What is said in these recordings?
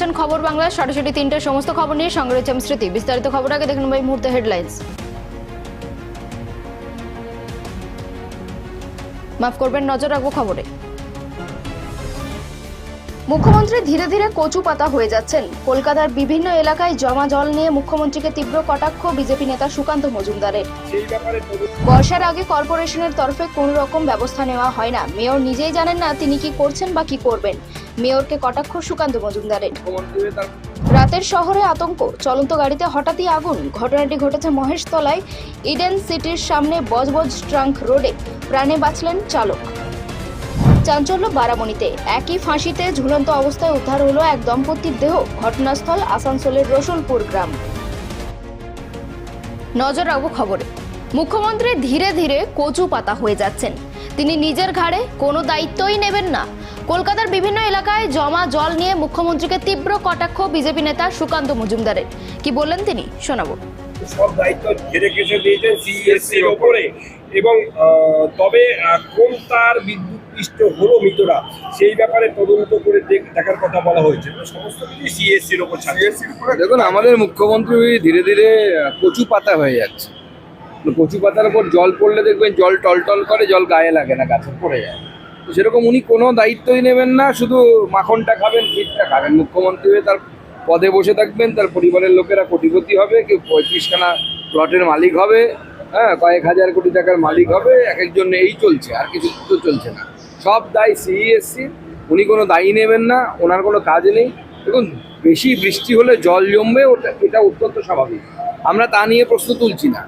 দেখছেন খবর বাংলা সরাসরি তিনটের সমস্ত খবর নিয়ে সঙ্গে রয়েছে স্মৃতি। বিস্তারিত খবর আগে দেখুন এই মুহূর্তে হেডলাইন্স মাফ করবেন, নজর রাখব খবরে। মুখ্যমন্ত্রী ধীরে ধীরে কচু পাতা হয়ে যাচ্ছেন। কলকাতার বিভিন্ন এলাকায় জমা জল নিয়ে মুখ্যমন্ত্রীকে তীব্র কটাক্ষ, বিজেপি নেতা সুকান্ত মজুমদারের। বর্ষার আগে কর্পোরেশনের তরফে কোনো রকম ব্যবস্থা নেওয়া হয় না। মেয়র নিজেই জানেন না তিনি কি করছেন বা কি করবেন। মেয়রকে কটাক্ষ সুকান্ত মজুমদারের। রাতের শহরে আতঙ্ক, চলন্ত গাড়িতে হঠাৎই আগুন। ঘটনাটি ঘটেছে মহেশতলায়, ইডেন সিটির সামনে বজবজ ট্রাঙ্ক রোডে। প্রাণে বাঁচলেন চালক। চাঞ্চল্য বারামণিতে, একই ফাঁসিতে ঝুলন্ত অবস্থায় উদ্ধার হলো এক দম্পতির দেহ। ঘটনাস্থল আসানসোলের রসুলপুর গ্রাম। নজর রাখব খবরে। মুখ্যমন্ত্রী ধীরে ধীরে কচু পাতা হয়ে যাচ্ছেন। তিনি নিজের ঘাড়ে কোনো দায়িত্বই নেবেন না। কলকাতার বিভিন্ন এলাকায় জমা জল নিয়ে মুখ্যমন্ত্রীকে তীব্র কটাক্ষ বিজেপি নেতা সুকান্ত মজুমদারের। কি বললেন তিনি? শোনাবো। সব দায়িত্ব ঘিরে ঘেসে দিয়েছেন সিএসসির ওপরে। এবং তবে কোন তার বিদ্যুৎ পৃষ্ঠ হলো মৃতরা সেই ব্যাপারে তদন্ত করে দেখ- দেখার কথা বলা হয়েছে। সমস্ত কিছু সিএসসির ওপর দেখুন আমাদের মুখ্যমন্ত্রী ধীরে ধীরে কচু পাতা হয়ে যাচ্ছে। কচু পাতার উপর জল পড়লে দেখবেন জল টলটল করে জল গায়ে লাগে না গাছে পড়ে যায়। সেরকম উনি কোনো দায়িত্বই নেবেন না, শুধু মাখনটা খাবেন ফিটটা খাবেন। মুখ্যমন্ত্রী হয়ে তার পদে বসে থাকবেন, তার পরিবারের লোকেরা কোটিপতি হবে, কেউ পঁয়ত্রিশখানা প্লটের মালিক হবে হ্যাঁ কয়েক হাজার কোটি টাকার মালিক হবে এক একজন এই চলছে, আর কিছু তো চলছে না। সব দায় সিইএসসি উনি কোনো দায়ী নেবেন না, ওনার কোনো কাজ নেই। দেখুন, বেশি বৃষ্টি হলে জল জমবে, ওটা, এটা অত্যন্ত স্বাভাবিক। আমরা তা নিয়ে প্রশ্ন তুলছি না।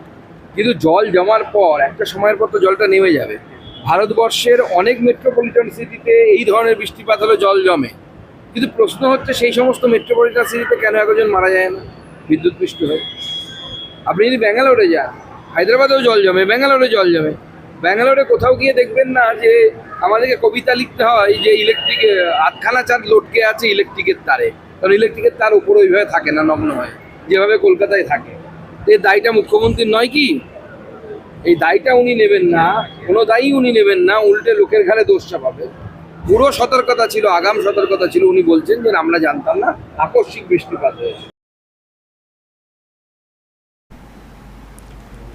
কিন্তু জল জমার পর, একটা সময়ের পর তো জলটা নেমে যাবে। ভারতবর্ষের অনেক মেট্রোপলিটন সিটিতে এই ধরনের বৃষ্টিপাত হলে জল জমে। কিন্তু প্রশ্ন হচ্ছে, সেই সমস্ত মেট্রোপলিটন সিটিতে কেন একজন মারা যায় না? বিদ্যুৎ পৃষ্ঠ হয়ে। আপনি যদি ব্যাঙ্গালোরে যান, হায়দ্রাবাদেও জল জমে, ব্যাঙ্গালোরে জল জমে। ব্যাঙ্গালোরে কোথাও গিয়ে দেখবেন না যে আমাদেরকে কবিতা লিখতে হয় যে ইলেকট্রিক আটখানা চাঁদ লটকে আছে ইলেকট্রিকের তারে। কারণ ইলেকট্রিকের তার উপরে ওইভাবে থাকে না, নগ্ন হয়। যেভাবে কলকাতায় থাকে। এর দায়টা মুখ্যমন্ত্রীর নয় কি? এই দায়টা উনি নেবেন না, কোনো দায়ী উনি নেবেন না, উল্টে লোকের ঘাড়ে দোষ চাপাবে। পুরো সতর্কতা ছিল, আগাম সতর্কতা ছিল, উনি বলছেন যে আমরা জানতাম না, আকস্মিক বৃষ্টিপাত হয়েছে।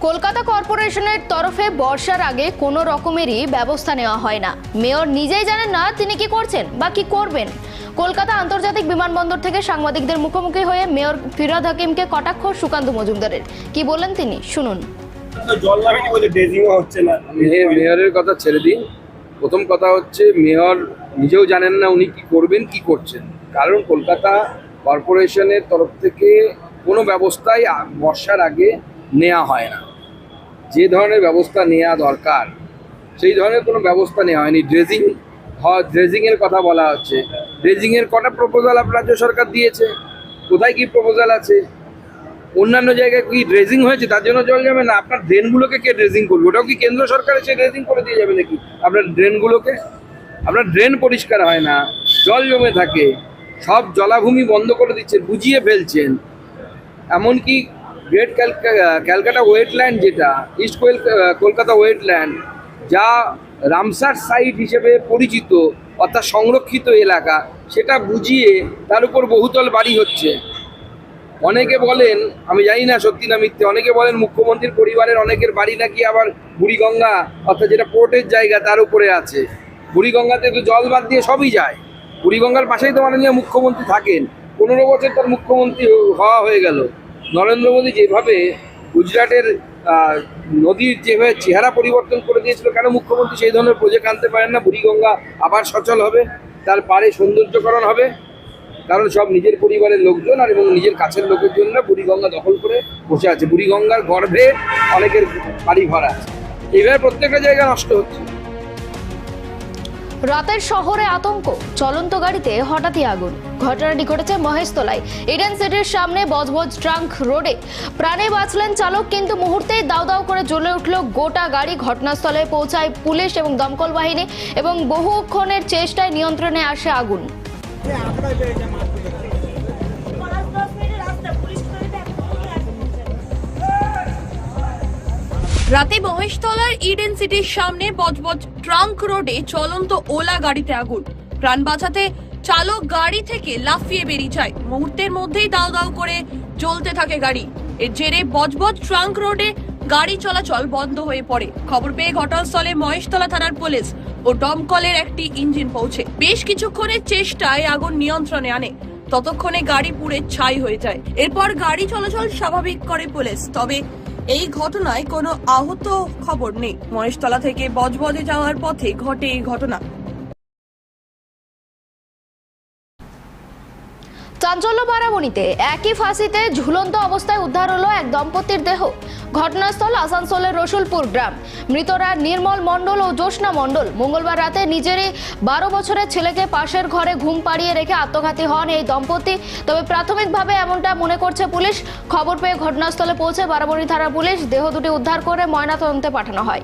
কলকাতা কর্পোরেশনের তরফে বর্ষার আগে কোনো রকমেরই ব্যবস্থা নেওয়া হয় না। মেয়র নিজেই জানেন না তিনি কি করছেন বা কি করবেন। কলকাতা আন্তর্জাতিক বিমানবন্দর থেকে সাংবাদিকদের মুখোমুখি হয়ে মেয়র ফিরাদ হাকিমকে কটাক্ষ সুকান্ত মজুমদারের। কি বললেন তিনি? শুনুন। জল বলে ড্রেজিংও হচ্ছে না। মেয়রের কথা ছেড়ে দিন। প্রথম কথা হচ্ছে, মেয়র নিজেও জানেন না উনি কি করবেন, কি করছেন। কারণ কলকাতা কর্পোরেশনের তরফ থেকে কোনো ব্যবস্থাই বর্ষার আগে নেওয়া হয় না। যে ধরনের ব্যবস্থা নেওয়া দরকার, সেই ধরনের কোনো ব্যবস্থা নেওয়া হয়নি। ড্রেজিং ড্রেজিংয়ের কথা বলা হচ্ছে। ড্রেজিংয়ের কটা প্রপোজাল রাজ্য সরকার দিয়েছে? কোথায় কি প্রপোজাল আছে? অন্যান্য জায়গায় কি ড্রেজিং হয়েছে? তার জন্য জল যাবে না? আপনার ড্রেনগুলোকে কে ড্রেজিং করবে? ওটাও কি কেন্দ্র সরকার এসে ড্রেজিং করে দিয়ে যাবে নাকি? আপনার ড্রেনগুলোকে আপনার ড্রেন পরিষ্কার হয় না, জল জমে থাকে, সব জলাভূমি বন্ধ করে দিচ্ছেন, বুঝিয়ে ফেলছেন। এমনকি গ্রেট ক্যালকাটা ওয়েটল্যান্ড যেটা ইস্ট কলকাতা ওয়েটল্যান্ড যা রামসার সাইট হিসেবে পরিচিত, অর্থাৎ সংরক্ষিত এলাকা, সেটা বুঝিয়ে তার উপর বহুতল বাড়ি হচ্ছে। অনেকে বলেন, আমি জানি না সত্যি না মিথ্যে, অনেকে বলেন মুখ্যমন্ত্রীর পরিবারের অনেকের বাড়ি নাকি আবার বুড়িগঙ্গা, অর্থাৎ যেটা পোর্টের জায়গা তার উপরে আছে। বুড়িগঙ্গাতে তো জল বাদ দিয়ে সবই যায়। বুড়িগঙ্গার পাশেই তো মাননীয় মুখ্যমন্ত্রী থাকেন। পনেরো বছর তার মুখ্যমন্ত্রী হওয়া হয়ে গেল। নরেন্দ্র মোদী যেভাবে গুজরাটের নদীর যেভাবে চেহারা পরিবর্তন করে দিয়েছিল, কেন মুখ্যমন্ত্রী সেই ধরনের প্রজেক্ট আনতে পারেন না? বুড়িগঙ্গা আবার সচল হবে? তার পাড়ে সৌন্দর্যকরণ হবে? কারণ সব নিজের পরিবারের লোকজন আর এবং নিজের কাছের লোকের জন্য বুড়িগঙ্গা দখল করে বসে আছে। বুড়িগঙ্গার গর্ভে অনেকের বাড়ি ঘর আছে। এইভাবে প্রত্যেকটা জায়গা নষ্ট হচ্ছে। রাতের শহরে আতঙ্ক, চলন্ত গাড়িতে হঠাৎই আগুন। ঘটনাটি ঘটেছে মহেশতলায়। ইডেন সিটির সামনে বজবজ ট্রাঙ্ক রোডে। প্রাণে বাঁচলেন চালক, কিন্তু মুহূর্তেই দাউ দাউ করে জ্বলে উঠল গোটা গাড়ি। ঘটনাস্থলে পৌঁছায় পুলিশ এবং দমকল বাহিনী এবং বহুক্ষণের চেষ্টায় নিয়ন্ত্রণে আসে আগুন। রাতে মহেশতলার ইডেন সিটির সামনে বজবজ ট্রাঙ্ক রোডে চলন্ত ওলা গাড়িতে আগুন। প্রাণ বাঁচাতে চালক গাড়ি থেকে লাফিয়ে বেরিয়ে যায়। মুহূর্তের মধ্যেই দাও দাও করে জ্বলতে থাকে গাড়ি। এর জেরে বজবজ ট্রাঙ্ক রোডে গাড়ি চলাচল বন্ধ হয়ে পড়ে। খবর পেয়ে ঘটনাস্থলে মহেশতলা থানার পুলিশ ও দমকলের একটি ইঞ্জিন পৌঁছে। বেশ কিছুক্ষণের চেষ্টায় আগুন নিয়ন্ত্রণে আনে। ততক্ষণে গাড়ি পুড়ে ছাই হয়ে যায়। এরপর গাড়ি চলাচল স্বাভাবিক করে পুলিশ। তবে এই ঘটনায় কোনো আহত খবর নেই। মহেশতলা থেকে বজবজে যাওয়ার পথে ঘটে এই ঘটনা। চাঞ্চল্য বারাবণীতে একই ফাঁসিতে ঝুলন্ত অবস্থায় উদ্ধার হলো এক দম্পতির দেহ। ঘটনাস্থল আসানসোলের রসুলপুর গ্রাম। মৃতরা নির্মল মণ্ডল ও জ্যোৎস্না মণ্ডল। মঙ্গলবার রাতে নিজেরই বারো বছরের ছেলেকে পাশের ঘরে ঘুম পাড়িয়ে রেখে আত্মঘাতী হন এই দম্পতি। তবে প্রাথমিকভাবে এমনটা মনে করছে পুলিশ। খবর পেয়ে ঘটনাস্থলে পৌঁছে বারাবণী থানার পুলিশ। দেহ দুটি উদ্ধার করে ময়নাতদন্তে পাঠানো হয়।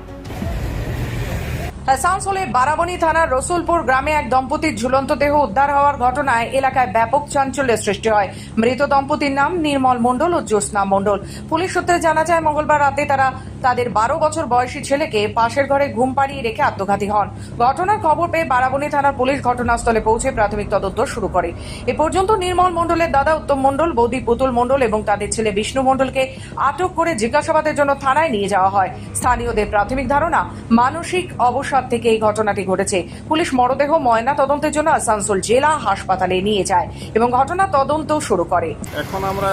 আসানসোলের বারাবণী থানার রসুলপুর গ্রামে এক দম্পতির ঝুলন্ত দেহ উদ্ধার হওয়ার ঘটনায় এলাকায় ব্যাপক চাঞ্চল্যের সৃষ্টি হয়। মৃত দম্পতির নাম নির্মল মণ্ডল ও জ্যোৎস্না মণ্ডল। পুলিশ সূত্রে জানা যায়, মঙ্গলবার রাতে তারা তাদের বারো বছর বয়সী ছেলেকে পাশের ঘরে ঘুম পাড়িয়ে রেখে আত্মঘাতী হন। ঘটনার খবর পেয়ে বারাবণী থানার পুলিশ ঘটনাস্থলে পৌঁছে প্রাথমিক তদন্ত শুরু করে। এ পর্যন্ত নির্মল মণ্ডলের দাদা উত্তম মণ্ডল, বৌদি পুতুল মণ্ডল এবং তাদের ছেলে বিষ্ণু মণ্ডলকে আটক করে জিজ্ঞাসাবাদের জন্য থানায় নিয়ে যাওয়া হয়। স্থানীয়দের প্রাথমিক ধারণা, মানসিক অবসাদ থেকে এই ঘটনাটি ঘটেছে। পুলিশ মরদেহ, ময়না তদন্তের জন্য আসানসোল জেলা হাসপাতালে নিয়ে যায় এবং ঘটনা তদন্ত শুরু করে। এখন আমরা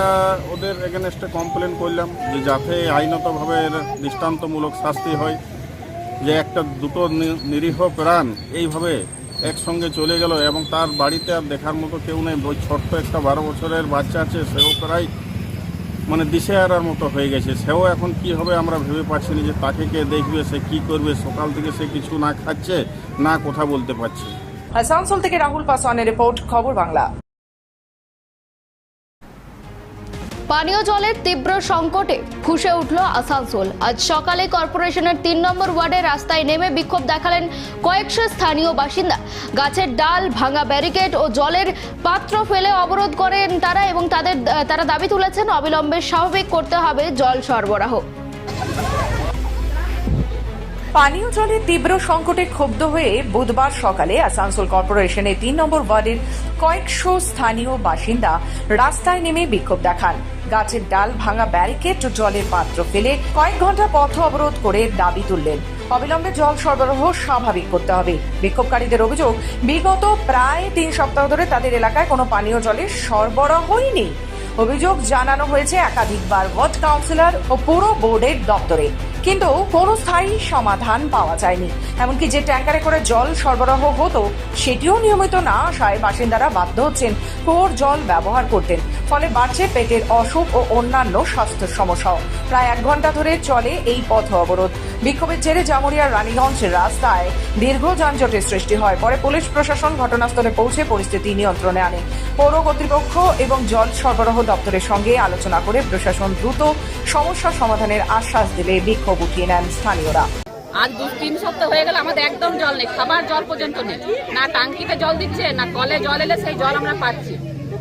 ওদের এগেনস্টে কমপ্লেন করলাম যে যাতে আইনতভাবে দৃষ্টান্তমূলক শাস্তি হয়, যে একটা দুটো নিরীহ প্রাণ এইভাবে একসঙ্গে চলে গেল এবং তার বাড়িতে আর দেখার মতো কেউ নেই। ছোট্ট একটা বারো বছরের বাচ্চা আছে, সেও প্রায় মানে দিশেহারার মতো হয়ে গেছে। সেও এখন কি হবে আমরা ভেবে পাচ্ছি না যে তাকে কে দেখবে, সে কি করবে, সকাল থেকে সে কিছু না খাচ্ছে, না কথা বলতে পারছে। আসানসোল থেকে রাহুল পাসওয়ানের রিপোর্ট, খবর বাংলা। পানীয় জলের তীব্র সংকটে ফুসে উঠল আসানসোল। আজ সকালে কর্পোরেশনের তিন নম্বর ওয়ার্ডে রাস্তায় নেমে বিক্ষোভ দেখালেন কয়েকশো স্থানীয় বাসিন্দা। গাছের ডাল, ভাঙা ব্যারিকেড ও জলের পাত্র ফেলে অবরোধ করেন তারা এবং তাদের, তারা দাবি তুলেছেন অবিলম্বে স্বাভাবিক করতে হবে জল সরবরাহ। পানীয় জলের তীব্র সংকটে ক্ষুব্ধ হয়ে বুধবার সকালে আসানসোল কর্পোরেশনের তিন নম্বর ওয়ার্ডের কয়েকশো স্থানীয় বাসিন্দা রাস্তায় নেমে বিক্ষোভ দেখান। গাছের ডাল ভাঙা ব্যারিকেড ও জলের পাত্র ফেলে কয়েক ঘণ্টা পথ অবরোধ করে দাবি তুললেন। অবিলম্বে জল সরবরাহ স্বাভাবিক করতে হবে। বিক্ষোভকারীদের অভিযোগ, বিগত প্রায় তিন সপ্তাহ ধরে তাদের এলাকায় কোনো পানীয় জলের সরবরাহই নেই। অভিযোগ জানানো হয়েছে একাধিকবার ওয়ার্ড কাউন্সিলর ও পুরো বোর্ডের দপ্তরে। কিন্তু কোনো স্থায়ী সমাধান পাওয়া যায়নি। এমনকি যে ট্যাঙ্কারে করে জল সরবরাহ হতো, সেটিও নিয়মিত না আসায় বাসিন্দারা বাধ্য হচ্ছেন কুয়োর জল ব্যবহার করতেন। ফলে বাড়ছে পেটের অসুখ ও অন্যান্য স্বাস্থ্য সমস্যাও। প্রায় এক ঘণ্টা ধরে চলে এই পথ অবরোধ। বিক্ষোভের জেরে জামুরিয়ার রানীগঞ্জ রাস্তায় দীর্ঘ যানজটের সৃষ্টি হয়। পরে পুলিশ প্রশাসন ঘটনাস্থলে পৌঁছে পরিস্থিতি নিয়ন্ত্রণে আনে। পৌর কর্তৃপক্ষ এবং জল সরবরাহ দপ্তরের সঙ্গে আলোচনা করে প্রশাসন দ্রুত সমস্যা সমাধানের আশ্বাস দিলে বিক্ষোভ উঠিয়ে নেন স্থানীয়রা। আজ দু তিন সপ্তাহ হয়ে গেল, আমাদের একদম জল নেই, খাবার জল পর্যন্ত নেই। না টাঙ্কিতে জল দিচ্ছে, না কলে জল এলে সেই জল আমরা পাচ্ছি।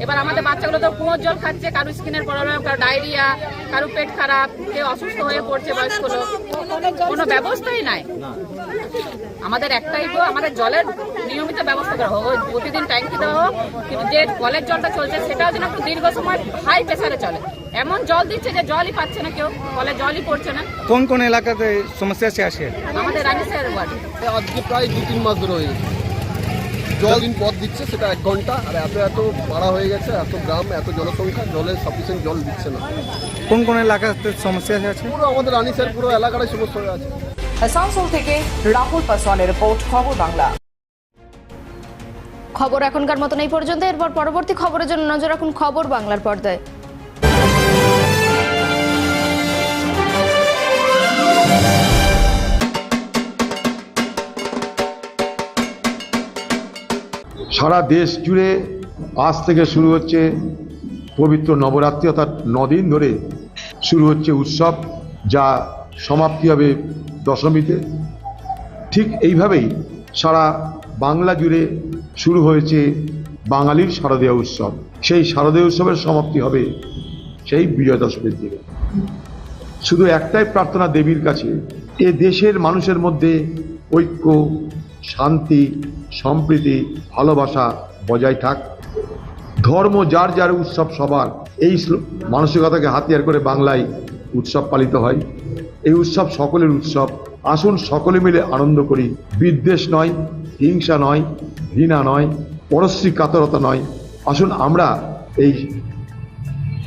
এবার আমাদের বাচ্চাগুলো তো কুয়োর জল খাচ্ছে কারও স্কিনের প্রবলেম কারও ডায়রিয়া কারও পেট খারাপ কেউ অসুস্থ হয়ে পড়ছে বয়স্ক লোক। কোনো ব্যবস্থাই নাই। আমাদের একটাই তো আমাদের জলের নিয়মিত ব্যবস্থা করা হোক ওই প্রতিদিন ট্যাঙ্কি দেওয়া হোক কিন্তু যে কলের জলটা চলছে সেটাও যেন একটু দীর্ঘ সময় হাই প্রেসারে চলে। এমন জল দিচ্ছে যে জলই পাচ্ছে না কেউ কলে জলই পড়ছে না। কোন কোন এলাকাতে সমস্যা আছে? আসে আমাদের রানী স্যার ওয়ার্ড আজকে প্রায় দু তিন মাস ধরে হয়ে গেছে জল দিন পথ দিচ্ছে সেটা এক ঘণ্টা আর এত এত ভাড়া হয়ে গেছে এত গ্রাম এত জনসংখ্যা জলে সাফিসিয়েন্ট জল দিচ্ছে না। কোন কোন এলাকাতে সমস্যা আছে? পুরো আমাদের রানীসের পুরো এলাকাটাই সমস্যা হয়ে আছে। আসানসোল থেকে রাহুল পাসওয়ানের রিপোর্ট খবর বাংলা। খবর এখনকার মতন এই পর্যন্ত। এরপর পরবর্তী খবরের জন্য নজর রাখুন খবর বাংলার পর্দায়। সারা দেশ জুড়ে আজ থেকে শুরু হচ্ছে পবিত্র নবরাত্রি অর্থাৎ নদিন ধরে শুরু হচ্ছে উৎসব, যা সমাপ্তি হবে দশমীতে। ঠিক এইভাবেই সারা বাংলা জুড়ে শুরু হয়েছে বাঙালির শারদীয় উৎসব। সেই শারদীয় উৎসবের সমাপ্তি হবে সেই বিজয় দশমীর দিনে। শুধু একটাই প্রার্থনা দেবীর কাছে, এ দেশের মানুষের মধ্যে ঐক্য শান্তি, সম্প্রীতি, ভালোবাসা বজায় থাক। ধর্ম যার যার উৎসব সবার, এই মানসিকতাকে হাতিয়ার করে বাংলায় উৎসব পালিত হয়। এই উৎসব সকলের উৎসব। আসুন সকলে মিলে আনন্দ করি। বিদ্বেষ নয়, হিংসা নয়, ঘৃণা নয়, পরশ্রী কাতরতা নয়। আসুন আমরা এই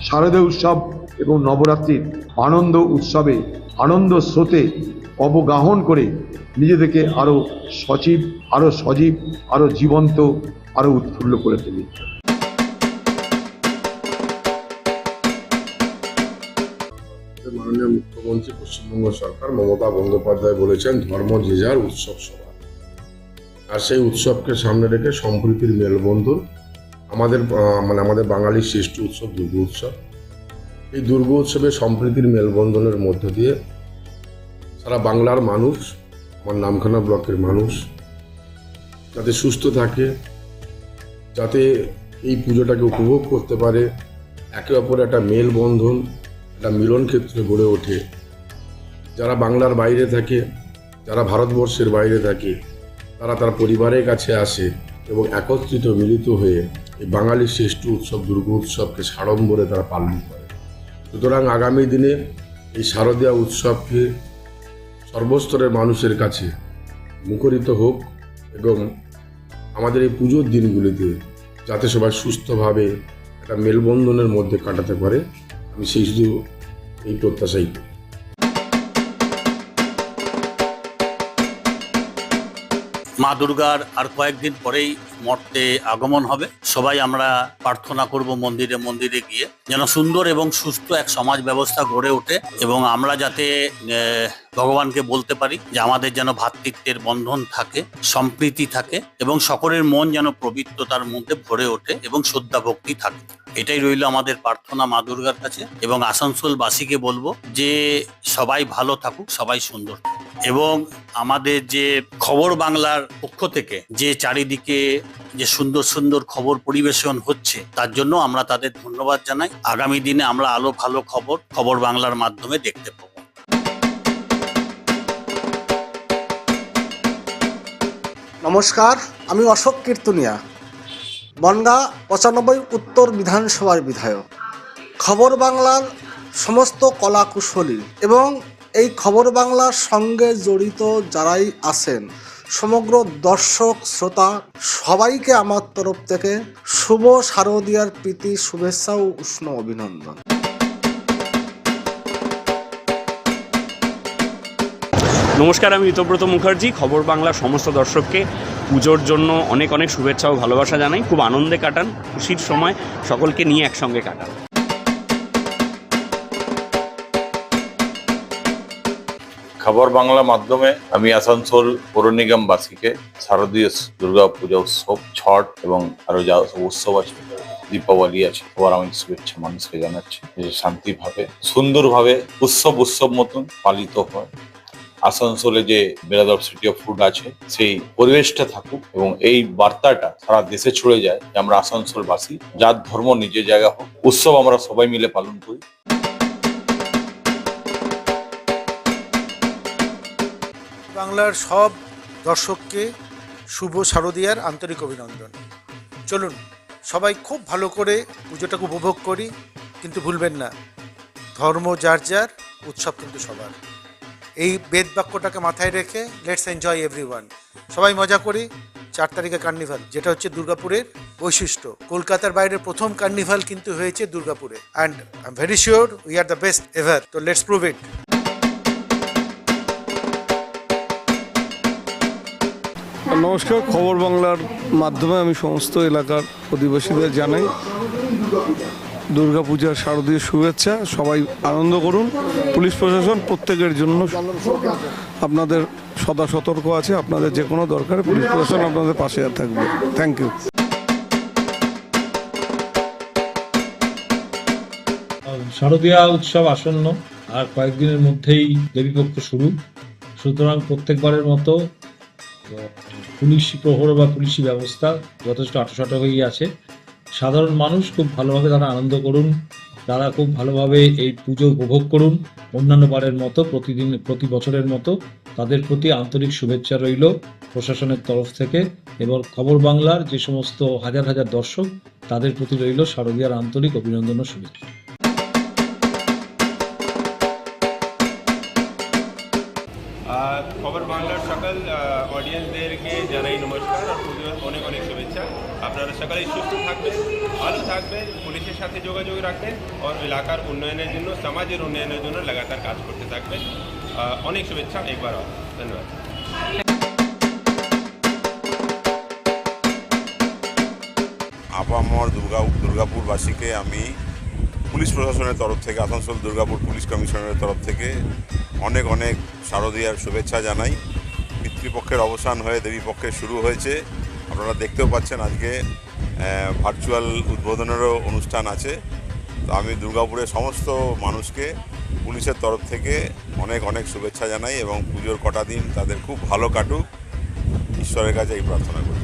শারদীয় উৎসব এবং নবরাত্রির আনন্দ উৎসবে, আনন্দ স্রোতে অবগাহন করে নিজেদেরকে আরও সজীব আরও সজীব আরও জীবন্ত আরও উৎফুল্ল করে তুলি। মাননীয় মুখ্যমন্ত্রী, পশ্চিমবঙ্গ সরকার মমতা বন্দ্যোপাধ্যায় বলেছেন, ধর্ম যে যার উৎসব সবার। আর সেই উৎসবকে সামনে রেখে সম্প্রীতির মেলবন্ধন, আমাদের মানে আমাদের বাঙালির শ্রেষ্ঠ উৎসব দুর্গা উৎসব। এই দুর্গা উৎসবে সম্প্রীতির মেলবন্ধনের মধ্য দিয়ে সারা বাংলার মানুষ আমার নামখানা ব্লকের মানুষ। যাতে সুস্থ থাকে, যাতে এই পুজোটাকে উপভোগ করতে পারে। একে অপরের একটা মেলবন্ধন, একটা মিলন ক্ষেত্রে গড়ে ওঠে। যারা বাংলার বাইরে থাকে, যারা ভারতবর্ষের বাইরে থাকে, তারা তার পরিবারের কাছে আসে এবং একত্রিত, মিলিত হয়ে এই বাঙালির শ্রেষ্ঠ উৎসব, দুর্গা উৎসবকে সাড়ম্বরে তারা পালন করে। সুতরাং আগামী দিনে এই শারদীয়া উৎসবকে সর্বস্তরের মানুষের কাছে মুখরিত হোক এবং আমাদের এই পুজোর দিনগুলিতে যাতে সবাই সুস্থভাবে একটা মেলবন্ধনের মধ্যে কাটাতে পারে, আমি সেই শুধু এই প্রত্যাশাই করি। মা দুর্গার আর কয়েকদিন পরেই মর্তে আগমন হবে। সবাই আমরা প্রার্থনা করব মন্দিরে মন্দিরে গিয়ে যেন সুন্দর এবং সুস্থ এক সমাজ ব্যবস্থা গড়ে ওঠে এবং আমরা যাতে ভগবানকে বলতে পারি যে আমাদের যেন ভ্রাতৃত্বের বন্ধন থাকে, সম্প্রীতি থাকে এবং সকলের মন যেন পবিত্রতার মধ্যে ভরে ওঠে এবং শ্রদ্ধা ভক্তি থাকে। এটাই রইল আমাদের প্রার্থনা মা দুর্গার কাছে এবং আসানসোলবাসীকে বলব যে সবাই ভালো থাকুক, সবাই সুন্দর এবং আমাদের যে খবর বাংলার পক্ষ থেকে যে চারিদিকে যে সুন্দর সুন্দর খবর পরিবেশন হচ্ছে, তার জন্য আমরা তাদের ধন্যবাদ জানাই। আগামী দিনে আমরা আলো ভালো খবর খবর বাংলার মাধ্যমে দেখতে পাবো। নমস্কার, আমি অশোক কীর্তনিয়া। বনগা পঁচানব্বই উত্তর বিধানসভার বিধায়ক। খবর বাংলার সমস্ত কলা কুশলী এবং এই খবর বাংলার সঙ্গে জড়িত যারাই আছেন, সমগ্র দর্শক, শ্রোতা, সবাইকে আমার তরফ থেকে শুভ শারদীয়ার প্রীতি, শুভেচ্ছা ও উষ্ণ অভিনন্দন। নমস্কার, আমি ঋতব্রত মুখার্জি, খবর বাংলার সমস্ত দর্শককে পুজোর জন্য অনেক অনেক শুভেচ্ছা ও ভালোবাসা জানাই। খুব আনন্দে কাটান, খুশির সময় সকলকে নিয়ে একসঙ্গে কাটান। খবর বাংলা মাধ্যমে আমি আসানসোল পৌর নিগমবাসীকে শারদীয় দুর্গা পূজা উৎসব, ছট এবং আরও যা সব উৎসব আছে, দীপাবলি আছে সবার আমি শুভেচ্ছা মানুষকে জানাচ্ছি যে শান্তিভাবে, সুন্দরভাবে উৎসব উৎসব মতন পালিত হয়। আসানসোলে যে বেরাদর সিটি অফ ফুড আছে, সেই পরিবেশটা থাকুক এবং এই বার্তাটা সারা দেশে ছড়ে যায় যে আমরা আসানসোলবাসী যার ধর্ম, নিজের জায়গা হোক, উৎসব আমরা সবাই মিলে পালন করি। বাংলার সব দর্শককে শুভ শারদীয়ার আন্তরিক অভিনন্দন। চলুন, সবাই খুব ভালো করে পুজোটাকে উপভোগ করি, কিন্তু ভুলবেন না। ধর্ম যার যার, উৎসব কিন্তু সবার। এই বেদ বাক্যটাকে মাথায় রেখে লেটস এনজয় এভরি সবাই মজা করি, চার তারিখে কার্নিভাল যেটা হচ্ছে দুর্গাপুরের বৈশিষ্ট্য। কলকাতার বাইরে প্রথম কার্নিভাল কিন্তু হয়েছে দুর্গাপুরে। And I am very sure we are the best ever তো লেটস প্রুভ ইট নমস্কার, খবর বাংলার মাধ্যমে আমি সমস্ত এলাকার অধিবাসীদের জানাই। দুর্গাপূজার শারদীয় শুভেচ্ছা, সবাই আনন্দ করুন। পুলিশ প্রশাসন প্রত্যেকের জন্য আপনাদের সদা সতর্ক আছে, আপনাদের যে কোনো দরকারে পুলিশ প্রশাসন আপনাদের পাশে থাকবে। থ্যাংক ইউ শারদীয়া উৎসব আসন্ন, আর কয়েকদিনের মধ্যেই দেবীপক্ষ শুরু। সুতরাং প্রত্যেকবারের মতো পুলিশি প্রহর বা পুলিশি ব্যবস্থা যথেষ্ট আটোসাটো হয়ে আছে। সাধারণ মানুষ খুব ভালোভাবে তারা আনন্দ করুন। তারা খুব ভালোভাবে এই পুজো উপভোগ করুন। অন্যান্য বারের মতো, প্রতিদিন, প্রতি বছরের মতো তাদের প্রতি আন্তরিক শুভেচ্ছা রইল প্রশাসনের তরফ থেকে এবং খবর বাংলার যে সমস্ত হাজার হাজার দর্শক, তাদের প্রতি রইল শারদীয়ার আন্তরিক অভিনন্দন ও শুভেচ্ছা। খবর বাংলার সকল অডিয়েন্সদেরকে জানাই নমস্কার আর পুজোর অনেক অনেক শুভেচ্ছা আপনারা সকালে সুস্থ থাকবেন, ভালো থাকবেন, পুলিশের সাথে যোগাযোগ রাখবেন আর এলাকার উন্নয়নের জন্য, সমাজের উন্নয়নের জন্য লাগাতার কাজ করতে থাকবেন। অনেক শুভেচ্ছা, একবার। ধন্যবাদ। আপামর দুর্গা, দুর্গাপুরবাসীকে আমি পুলিশ প্রশাসনের তরফ থেকে, আসানসোল দুর্গাপুর পুলিশ কমিশনারের তরফ থেকে অনেক অনেক শারদীয়ার শুভেচ্ছা জানাই। পিতৃপক্ষের অবসান হয়ে দেবীপক্ষের শুরু হয়েছে। আপনারা দেখতেও পাচ্ছেন আজকে ভার্চুয়াল উদ্বোধনেরও অনুষ্ঠান আছে। তো আমি দুর্গাপুরের সমস্ত মানুষকে পুলিশের তরফ থেকে অনেক অনেক শুভেচ্ছা জানাই এবং পুজোর কটা দিন তাদের খুব ভালো কাটুক। ঈশ্বরের কাছে এই প্রার্থনা করি।